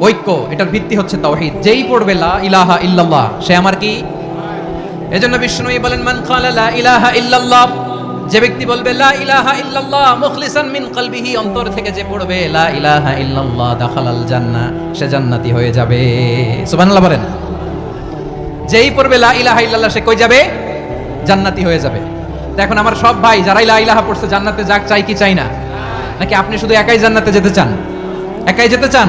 ঐক্য, এটার ভিত্তি হচ্ছে তাওহীদ। যেই পড়বে লা ইলাহা ইল্লাল্লাহ, সে আমার কি? এজন্য বিষ্ণুই বলেন, মান ক্বালা লা ইলাহা ইল্লাল্লাহ যে ব্যক্তি বলবে, লা ইলাহা ইল্লাল্লাহ মুখলিসান মিন কলবিহি অন্তর থেকে যে পড়বে, লা ইলাহা ইল্লাল্লাহ দাখালাল জান্নাহ সে জান্নাতি হয়ে যাবে। সুবহানাল্লাহ বলেন। যেই পড়বে, লা ইলাহা ইল্লাল্লাহ সে কই যাবে? জান্নাতি হয়ে যাবে। এখন আমার সব ভাই যারাই লা ইলাহা পড়ছে, জান্নাতে যাক, চাই কি, চাই না? নাকি আপনি শুধু একাই জান্নাতে যেতে চান? একাই যেতে চান?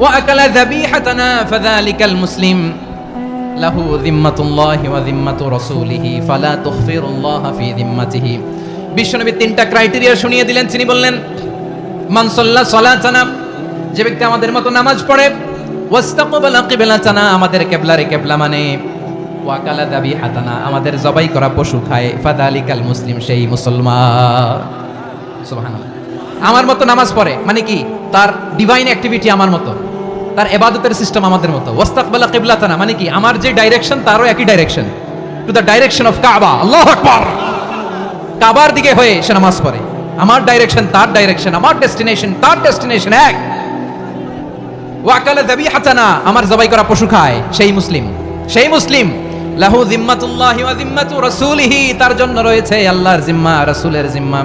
ওয়া আকালা যাবিহাতানা ফাযালিকাল মুসলিম লাহু যিম্মাতুল্লাহি ওয়া যিম্মাতু রাসূলিহি ফালা তুখফিরুল্লাহ ফি যিম্মাতিহি বিশ্বনবী তিনটা ক্রাইটেরিয়া শুনিয়ে দিলেন তিনি বললেন মান সাল্লা সালাতানা যে ব্যক্তি আমাদের মতো নামাজ পড়ে ওয়াস্তাকবালা কিবলাতানা আমাদের কিবলারে কিবলা মানে ওয়াকালা দাবি হাতানা আমাদের জবাই করা পশু খায়। ফাদালিকাল মুসলিম সেই মুসলমান। সুবহানাল্লাহ। আমার মতো নামাজ পড়ে মানে কি? তার ডিভাইন অ্যাক্টিভিটি আমার মতো। তার এবাদতের সিস্টেম আমাদের মতো। ওয়াস্তাকবালা কিবলাতানা মানে কি? আমার যে ডাইরেকশন তারও একই direction to the direction of Kaaba আল্লাহু আকবার! কাবার দিকে হয়ে সে নামাজ পড়ে। আমার ডাইরেকশন তার ডাইরেকশন আমার ডেস্টিনেশন তার ডেস্টিনেশন এক। ওয়াকালা দাবি হাতানা আমার জবাই করা পশু খায়। সেই মুসলিম। সেই মুসলিম। লাহু জিম্মাতুল্লাহি ওয়া জিম্মাতু রাসূলিহি। তার জন্য রয়েছে আল্লাহর জিম্মা, রাসূলের জিম্মা।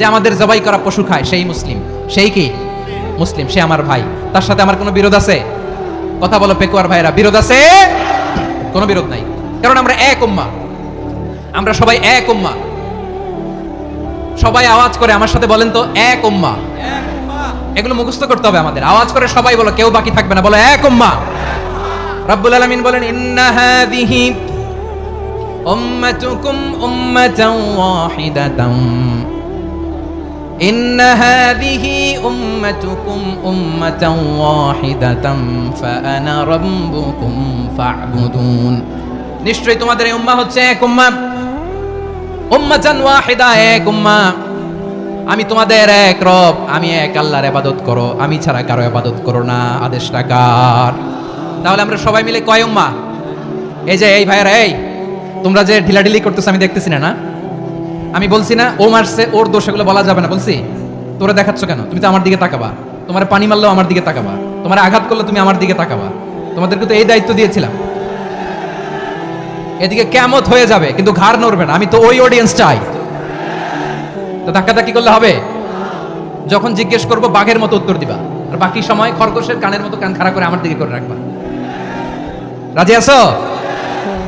যে আমাদের জবাই করা পশু খায়, সেই মুসলিম। সেই কি? মুসলিম, সে আমার ভাই। তার সাথে আমার কোনো বিরোধ আছে? কথা বলো পেকুয়ার ভাইরা বিরোধ আছে? কোনো বিরোধ নাই। কারণ আমরা এক উম্মা। আমরা সবাই এক উম্মা। সবাই আওয়াজ করে আমার সাথে বলেন তো, এক উম্মা। এগুলো মুখস্থ করতে হবে আমাদের। আওয়াজ করে সবাই বলো, কেউ বাকি থাকবে না, বলো এক উম্মা। রব্বুল আলামিন বলেন, ইন্না হাযিহি উম্মাতুকুম উম্মাতাও ওয়াহিদাতাম ইন্না হাযিহি উম্মাতুকুম উম্মাতাও ওয়াহিদাতাম ফাআনা রাব্বুকুম ফা'বুদুন নিশ্চয়ই তোমাদের এই উম্মাহ হচ্ছে এক উম্মাহ উম্মাতান ওয়াহিদা, এক উম্মাহ আমি তোমাদের এক রব, আমি এক আল্লাহর ইবাদত করো, আমি ছাড়া কারও ইবাদত করো না, আদেশটা কার? তাহলে আমরা সবাই মিলে কয় উম্মা? এই যে, এই ভাইয়েরা, এই, তোমরা যে ঢিলাঢিলি করতেছো, আমি দেখতেছি না না? আমি বলছি না, ও মারছে, ওর দোষ, এগুলো বলা যাবে না। বলছি, তোরা দেখাচ্ছ কেন? তুমি তো আমার দিকে তাকাবা। তোমার পানি মারলেও আমার দিকে তাকাবা। তোমার আঘাত করলে তুমি আমার দিকে তাকাবা। তোমাদেরকে তো এই দায়িত্ব দিয়েছিলাম। এদিকে কেমত হয়ে যাবে, কিন্তু ঘাড় নড়বে না। আমি তো ওই অডিয়েন্স চাই। তো ধাক্কাধাক্কি করলে হবে? যখন জিজ্ঞেস করব, বাঘের মতো উত্তর দিবা। আর বাকি সময় খরগোশের কানের মতো কান খাড়া করে আমার দিকে করে রাখবা। রাজি আছো?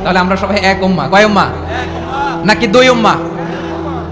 তাহলে আমরা সবাই এক উম্মা। কয় উম্মা? নাকি দুই উম্মা?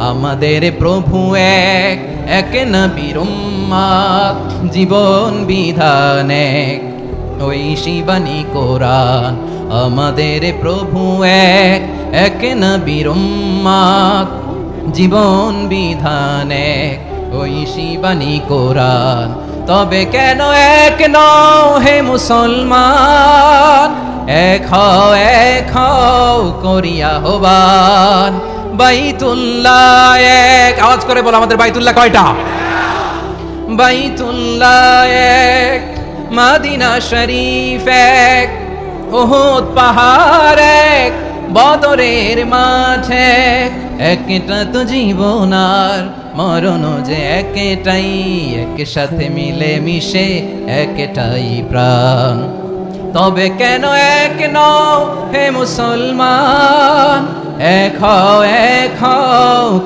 আমাদের প্রভু এক এক নবীর উম্মাত জীবন বিধান এক। ওই শিবানী কোরআন আমাদের প্রভু এক এক নবীর উম্মাত জীবন বিধান এক। ওই শিবানী কোরআন তবে কেন এক নও হে মুসলমান? এক হও এক হও, করিয়া হবান। বাইতুল্লাহ এক। আওয়াজ করে বলো আমাদের বাইতুল্লাহ কয়টা? বাইতুল্লাহ এক, মাদিনা শরীফ এক ওহুদ পাহাড় এক, বদরের মাঠে একটা তো জীবন আর মরণ যে একটাই এক সাথে মিলে মিশে একটাই প্রাণ। তবে কেন এক নও হে মুসলমান? এক এক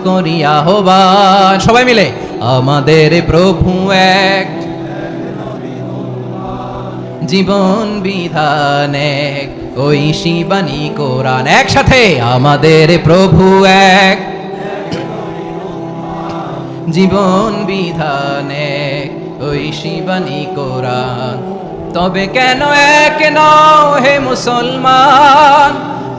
করিয়া হবান সবাই মিলে, আমাদের প্রভু এক। জীবন বিধান এক, ওই শিবানী কোরআন। একসাথে, আমাদের প্রভু এক। জীবন বিধান এক, ওই শিবানী কোরআন। তবে কেন এক নও হে মুসলমান?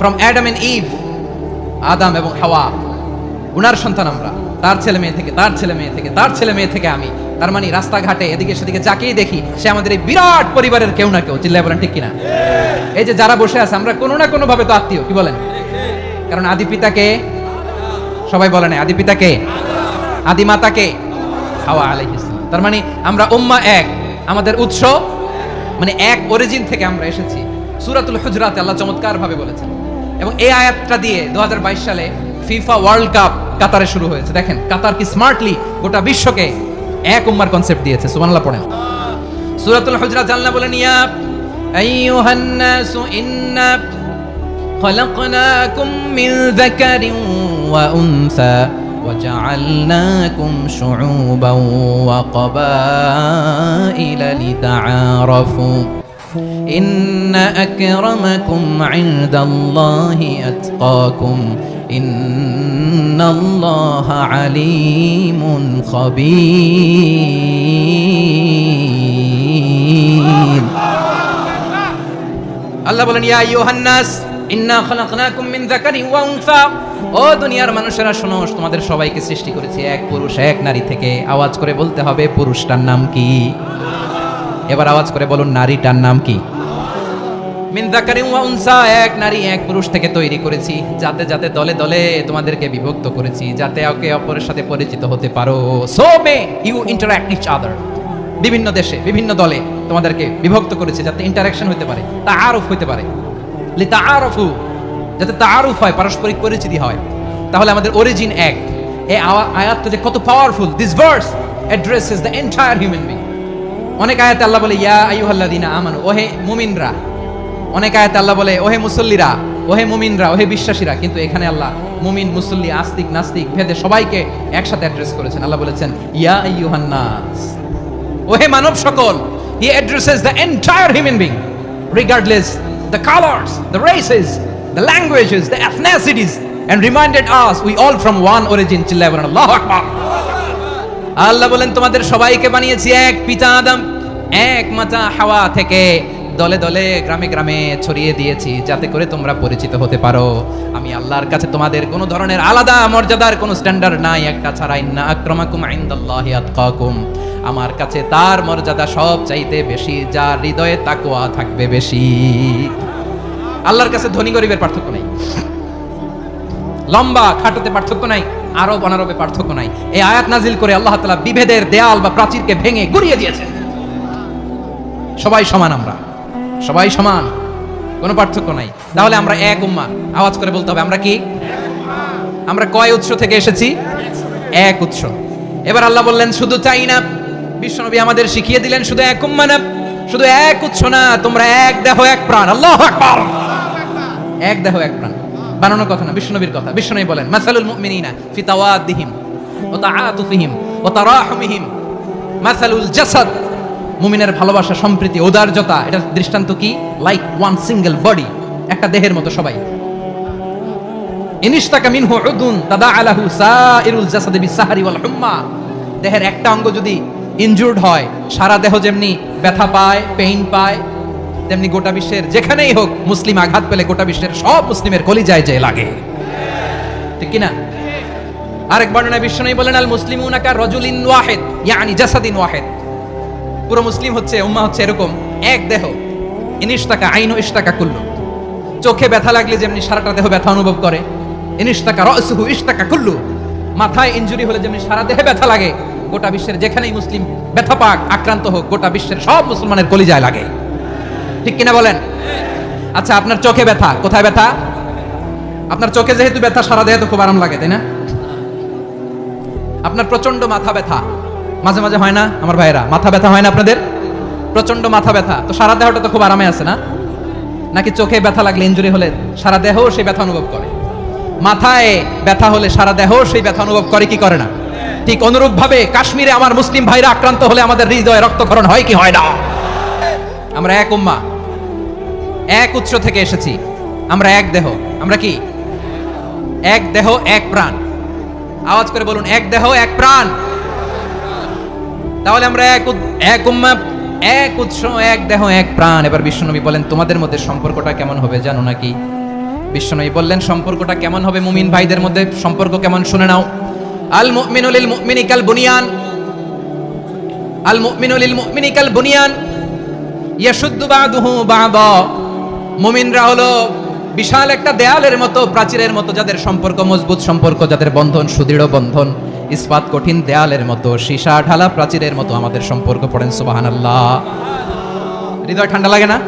ফ্রম অ্যাডাম এন্ড ইভ আদাম এবং হাওয়া উনার সন্তান আমরা, তার ছেলে মেয়ে থেকে, তার ছেলে মেয়ে থেকে, তার ছেলে মেয়ে থেকে আমি, তার মানে রাস্তাঘাটে, এদিকে সেদিকে যাকেই দেখি, সে আমাদের এই বিরাট পরিবারের কেউ না কেউ, চিল্লায় বলেন ঠিক কিনা? এই যে যারা বসে আছে, আমরা কোনো না কোনো ভাবে তো আত্মীয়, কি বলেন? কারণ আদি পিতাকে, সবাই বলে না, আদি পিতাকে, আদি মাতাকে, হাওয়া আলাইহিস সালাম। তার মানে আমরা উম্মা এক, আমাদের উৎস মানে এক অরিজিন থেকে আমরা এসেছি। সূরাতুল হুজরাতে আল্লাহ চমৎকার ভাবে বলেছেন। এবং এই আয়াতটা দিয়ে 2022 সালে ফিফা ওয়ার্ল্ড কাপ কাতারে শুরু হয়েছে দেখেন কাতার কি স্মার্টলি গোটা বিশ্বকে এক উম্মার কনসেপ্ট দিয়েছে সুবহানাল্লাহ পড়েন সূরাতুল হুজরাত আল্লাহ বলেন ইয়া আইয়ুহান নাসু ইন্না خلقناكم من ذكر وأنثى وجعلناكم شعوبا وقبائل لتعارفوا إن أكرمكم عند الله أتقاكم إن الله عليم خبير আল্লাহ বলেন ইয়া ইউহান্নাস ইন্না খালাকনাকুম মিন যাকারিন ওয়া উনসা ও দুনিয়ার মানুষেরা শোনো তোমাদের সবাইকে সৃষ্টি করেছি এক পুরুষ এক নারী থেকে আওয়াজ করে বলতে হবে পুরুষটার নাম কি এবার আওয়াজ করে বলুন, নারীটার নাম কি? মিন যাকারিন উনসা, এক নারী, এক পুরুষ থেকে তৈরি করেছি। যাতে যাতে দলে দলে তোমাদেরকে বিভক্ত করেছি, যাতে একে অপরের সাথে পরিচিত হতে পারো। So may you interact each other বিভিন্ন দেশে, বিভিন্ন দলে তোমাদেরকে বিভক্ত করেছে, যাতে ইন্টারাকশন হতে পারে তা আরফ হতে পারে। লি তা আরফু যাতে তা আরফ হয়, পারস্পরিক পরিচিতি হয়। তাহলে আমাদের অরিজিন এক। এই আয়াতটা যে কত powerful this verse addresses the entire human being অনেক আয়াতে আল্লাহ বলে, ইয়া আইয়ুহাল্লাযিনা আমানু ওহে মুমিনরা। অনেক আয়াতে আল্লাহ বলে, ওহে মুসল্লিরা ওহে মুমিনরা ওহে বিশ্বাসীরা কিন্তু এখানে আল্লাহ মুমিন, মুসল্লি, আস্তিক, নাস্তিক, ভেদে সবাইকে একসাথে অ্যাড্রেস করেছেন। আল্লাহ বলেছেন, ইয়া আইয়ুহান নাস ওহে মানব সকল, he addresses the entire human being regardless the colours the races the languages the ethnicities and reminded us we all from one origin বলেন, আল্লাহু আকবার। আল্লাহ বলেন, তোমাদের সবাইকে বানিয়েছি এক পিতা আদম এক মাতা হাওয়া থেকে দলে দলে, গ্রামে গ্রামে ছড়িয়ে দিয়েছি, যাতে করে তোমরা পরিচিত হতে পারো। আমি আল্লাহর কাছে তোমাদের কোনো ধরনের আলাদা মর্যাদার কোনো স্ট্যান্ডার্ড নাই। একটা ছাড়া ইন্না আক্রমাকুম ইনদাল্লাহি আতকাকুম। আমার কাছে তার মর্যাদা সব চাইতে বেশি, যার হৃদয়ে তাকওয়া থাকবে বেশি। আল্লাহর কাছে ধনী গরিবের পার্থক্য নাই। লম্বা খাটোতে পার্থক্য নাই আরব অনারবে পার্থক্য নাই। এই আয়াত নাজিল করে আল্লাহ তাআলা বিভেদের দেয়াল বা প্রাচীরকে ভেঙে গুড়িয়ে দিয়েছেন। সবাই সমান আমরা। সবাই সমান। কোনো পার্থক্য নাই। তাহলে আমরা এক উম্মা। আওয়াজ করে বলতে হবে, আমরা কি? আমরা কয় উৎস থেকে এসেছি? এক উৎস। এবার আল্লাহ বললেন, শুধু চাই না, বিশ্বনবী আমাদের শিখিয়ে দিলেন, শুধু এক উম্মা না, শুধু এক উৎস না, তোমরা এক দেহ, এক প্রাণ। আল্লাহ এক দেহ, এক প্রাণ। বানানোর কথা না, বিশ্বনবীর কথা। বিশ্বনবী বলেন, মাসালুল মুমিনিনা ফি তাওয়াদ্দিহিম ওয়া তাআতুফিহিম ওয়া তারাহুমিহিম। মাসালুল জাসাদ মুমিনের ভালোবাসা, সম্প্রীতি উদারতা এটা দৃষ্টান্ত কি? লাইক ওয়ান সিঙ্গেল বডি একটা দেহের মতো সবাই। ইনিশতাকা মিনহু উদুন তাদা আলাহু সাইরুল জাসাদি বিসাহারি ওয়াল হুম্মা। দেহের একটা অঙ্গ যদি ইনজুর্ড হয়, সারা দেহ যেমনি ব্যথা পায় পেইন পায়, তেমনি গোটা বিশ্বের যেখানেই হোক, মুসলিম আঘাত পেলে গোটা বিশ্বের সব মুসলিমের কলিজায় যে লাগে। ঠিক কি না আরেক বর্ণনায় বিশ্বনবী বলেন আল মুসলিমুনা কা রাজুলিন ওয়াহিদ, ইয়ানি জাসাদিন ওয়াহিদ। পুরো মুসলিম হচ্ছে, উম্মা হচ্ছে এরকম, এক দেহ। ইনিশতাকা আইনু ইশতাকা কুল্লু। চোখে ব্যথা লাগলে যেমনি সারাটা দেহ ব্যথা অনুভব করে ইনিশ ইনিশতাকা রসুহু ইশতাকা কুল্লু। মাথায় ইনজুরি হলে যেমনি সারা দেহে ব্যথা লাগে, গোটা বিশ্বের যেখানেই মুসলিম ব্যথা পাক, আক্রান্ত হোক, গোটা বিশ্বের সব মুসলমানের কলিজায় লাগে। ঠিক কিনা বলেন? আচ্ছা আপনার চোখে ব্যথা, কোথায় ব্যথা? আপনার চোখে যেহেতু ব্যথা, সারা দেহে তো খুব আরাম লাগে, তাই না? আপনার প্রচণ্ড মাথা ব্যথা মাঝে মাঝে হয় না আমার ভাইয়েরা। মাথা ব্যথা হয় না আপনাদের? প্রচণ্ড মাথা ব্যথা। তো সারা দেহটা তো খুব আরামে আছে না? নাকি চোখে ব্যথা লাগলে ইঞ্জুরি হলে সারা দেহ সেই ব্যথা অনুভব করে? মাথায় ব্যথা হলে সারা দেহ সেই ব্যথা অনুভব করে, কি করে না? ঠিক অনুরূপ ভাবে কাশ্মীরে আমার মুসলিম ভাইরা আক্রান্ত হলে আমাদের হৃদয়ে রক্তক্ষরণ হয় কি হয় না? আমরা এক উম্মা। এক উৎস থেকে এসেছি। আমরা এক দেহ। আমরা কি? এক দেহ, এক প্রাণ। আওয়াজ করে বলুন, এক দেহ, এক প্রাণ। তাহলে আমরা এক এক উম্মা, এক উৎস, এক দেহ, এক প্রাণ। এবার বিশ্বনবী বলেন, তোমাদের মধ্যে সম্পর্কটা কেমন হবে জানো নাকি? বিশ্বনবী বললেন, সম্পর্কটা কেমন হবে মুমিন ভাইদের মধ্যে? সম্পর্ক কেমন শুনে নাও। আল মুমিনু লিল মুমিনি কাল বুনিয়ান। আল মুমিনু লিল মুমিনি কাল বুনিয়ান। ইয়াশুদ্দু বাদুহু বাদা। মুমিনরা হলো বিশাল একটা দেয়ালের মতো, প্রাচীরের মতো, যাদের সম্পর্ক মজবুত, সম্পর্ক যাদের বন্ধন, সুদৃঢ় বন্ধন। ইস্পাত কঠিন দেয়ালের মতো, সীসা ঢালা প্রাচীরের মতো আমাদের সম্পর্ক পড়েন, সুবহানাল্লাহ। হৃদয় ঠান্ডা লাগে না?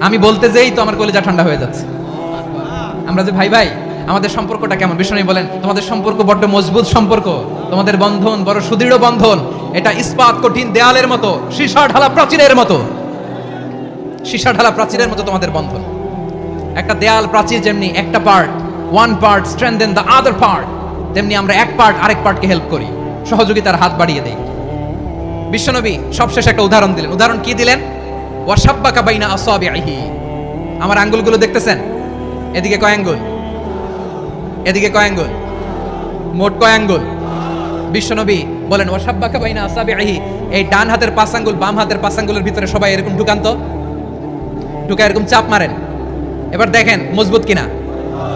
আমি বলতে যেই তো আমার কলিজা ঠান্ডা হয়ে যাচ্ছে। আমরা যে ভাই ভাই, আমাদের সম্পর্কটা কেমন? বিষ্ণু বলেন, তোমাদের সম্পর্ক বড্ড মজবুত সম্পর্ক, তোমাদের বন্ধন বড় সুদৃঢ় বন্ধন, এটা ইস্পাত কঠিন দেয়ালের মতো, সীসা ঢালা প্রাচীরের মতো। সীসা ঢালা প্রাচীরের মতো তোমাদের বন্ধন। একটা দেয়াল প্রাচীর যেমনি একটা part one part strengthen the other part তেমনি আমরা এক পার্ট আরেক পার্টকে হেল্প করি। সহযোগিতার হাত বাড়িয়ে দেই। বিশ্বনবী সবশেষ একটা উদাহরণ দিলেন। উদাহরণ কি দিলেন? ওয়াসাব্বাকা বাইনা আসাবিহি আমার আঙ্গুলগুলো দেখতেছেন? এদিকে কয় আঙ্গুল? এদিকে কয় আঙ্গুল? মোট কয় আঙ্গুল? বিশ্বনবী বলেন ওয়াসাব্বাকা বাইনা আসাবিহি এই ডান হাতের পাঁচ আঙ্গুল, বাম হাতের পাঁচ আঙ্গুলের ভিতরে সবাই এরকম ঢুকান্ত? ঢুকা এরকম চাপ মারেন। এবার দেখেন, মজবুত কিনা?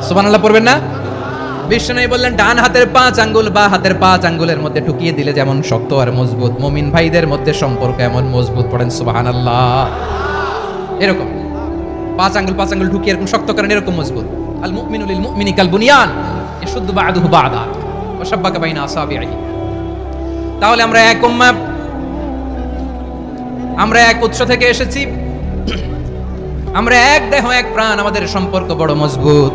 সুবহানাল্লাহ, পড়বেন না? বিষ্ণু বললেন, ডান হাতের পাঁচ আঙ্গুল বা হাতের পাঁচ আঙ্গুলের মধ্যে ঢুকিয়ে দিলে যেমন শক্ত আর মজবুত। মমিন ভাইদের মধ্যে সম্পর্ক এমন মজবুত পড়েন সুবাহান আল্লাহ এরকম। পাঁচ আঙ্গুল পাঁচ আঙ্গুল ঢুকিয়ে এরকম শক্ত করেন, এরকম মজবুত। আল মুমিনু লিল মুমিনি কাল বুনিয়ান, ইয়াশুদ্দু বা'দুহু বা'দা, ওয়া শাব্বাকা বাইনা আসাবিহি তাহলে আমরা এক উম্মাহ, আমরা এক উৎস থেকে এসেছি। আমরা এক দেহ, এক প্রাণ, আমাদের সম্পর্ক বড় মজবুত।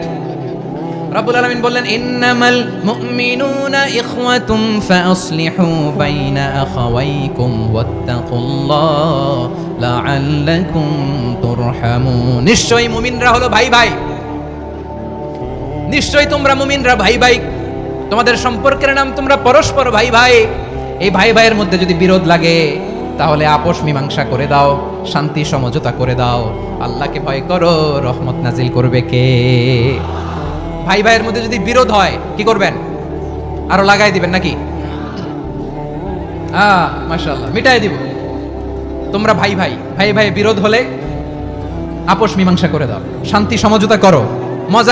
রাব্বুল আলামিন বললেন, ইন্নামাল মুমিনুনা ইখওয়াতুম ফাসলিহু বাইনা আখাওয়াইকুম ওয়াত্তাকুল্লাহ লাআল্লাকুম তুরহামুন. নিশ্চয়ই মুমিনরা হলো ভাই ভাই। নিশ্চয়ই তোমরা মুমিনরা ভাই ভাই। তোমাদের সম্পর্কের নাম তোমরা পরস্পর ভাই ভাই। এই ভাই ভাইয়ের মধ্যে যদি বিরোধ লাগে, তাহলে আপোষ মীমাংসা করে দাও, শান্তি সমঝোতা করে দাও। আল্লাহকে ভয় করো, রহমত নাজিল করবে কে? ভাই ভাইয়ের মধ্যে যদি বিরোধ হয়, কি করবেন? আরও লাগাই দিবেন নাকি? মাশাআল্লাহ, মিটাই দিব। তোমরা ভাই ভাই ভাই ভাই বিরোধ হলে আপোষ মীমাংসা করে দাও। শান্তি, সমঝোতা করো। মজা